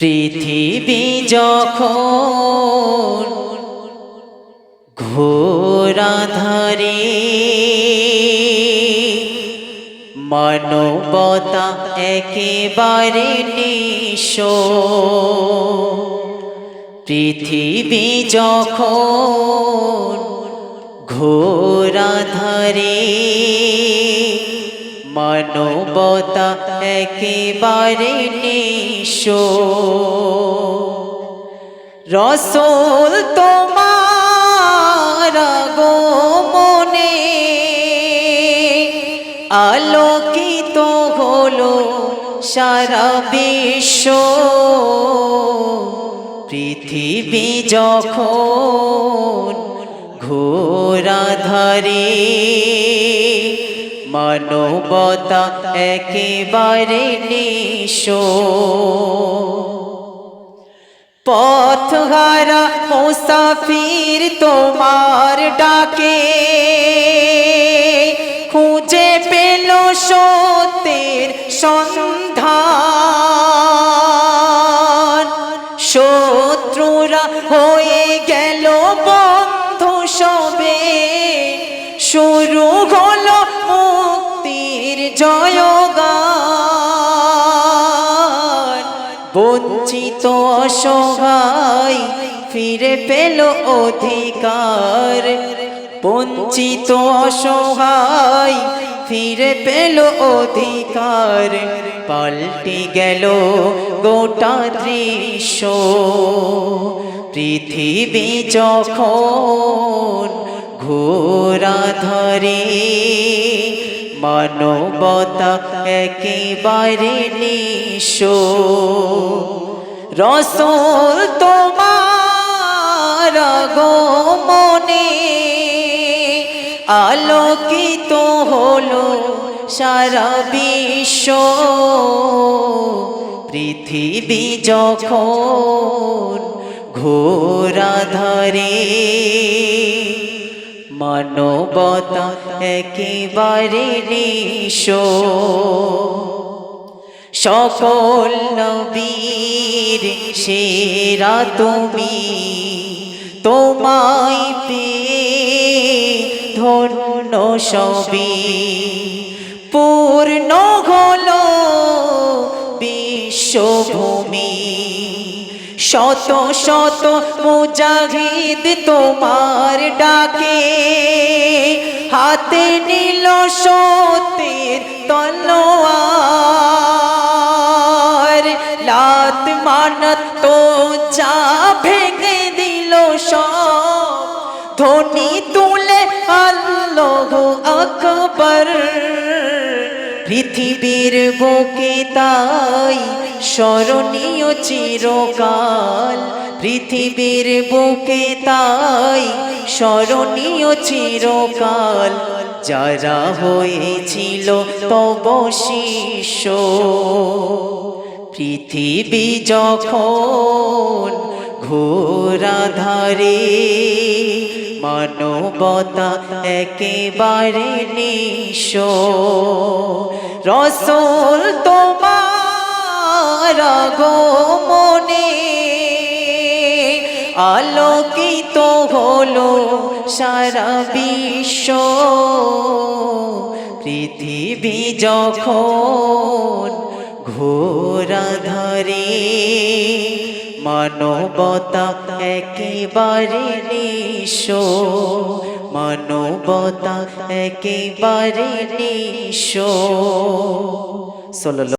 পৃথিবী যখন ঘোরাধারে মানবতা একেবারে নিশ পৃথিবী যখন ঘোরাধারে মানবতা একেবারে নিঃস রসল তোমার গো মনে আলোকিত হলো সারা বিশ্ব। পৃথিবী যখন ঘোরাধারে মানবতা একেবারে নিঃস পথহারা মুসাফির তোমার ডাকে, খুঁজে পেল সত্যের সন্ধান। শত্রুরা হয়ে গেল বন্ধু সবে, শুরু মুক্তির বঞ্চিত অসহায় ফিরে পেল অধিকার। বঞ্চিত অসহায় ফিরে পেল অধিকার। পাল্টে গেল গোটা দৃশ্য। পৃথিবী যখন মানবতা একেবারে নিঃস। রসল তোমার মনে আলোকিত হলো সারা বিশ্ব। পৃথিবী যখন ঘোরা ধরে মানবতা একেবারে নিঃস। সকল নবীর সেরা তুমি তোমায় পে ধন্য সবই। পূর্ণ হলো বিশ্বভূমি। শত শত মুজাহিদ তোমার ডাকে। হাতে নিল সত্যের তলোয়ার, লাত মানত তো যা ভেঙে দিল সব। ধ্বনি তুলে আল্লাহ আকবর পৃথিবীর বুকে তাই স্মরণীয় চিরকাল। পৃথিবীর বুকে তাই স্মরণীয় চিরকাল। যারা হয়েছিল তব শিষ্য। পৃথিবী যখন ঘোরা ধারে মানবতা একেবারে নিঃস রসল তোমার মনে আলোকিত হলো সারা বিশ্ব। পৃথিবী যখন ঘোরা ধরে, মানবতা একেবারে নিঃস মানবতা একেবারে নিঃস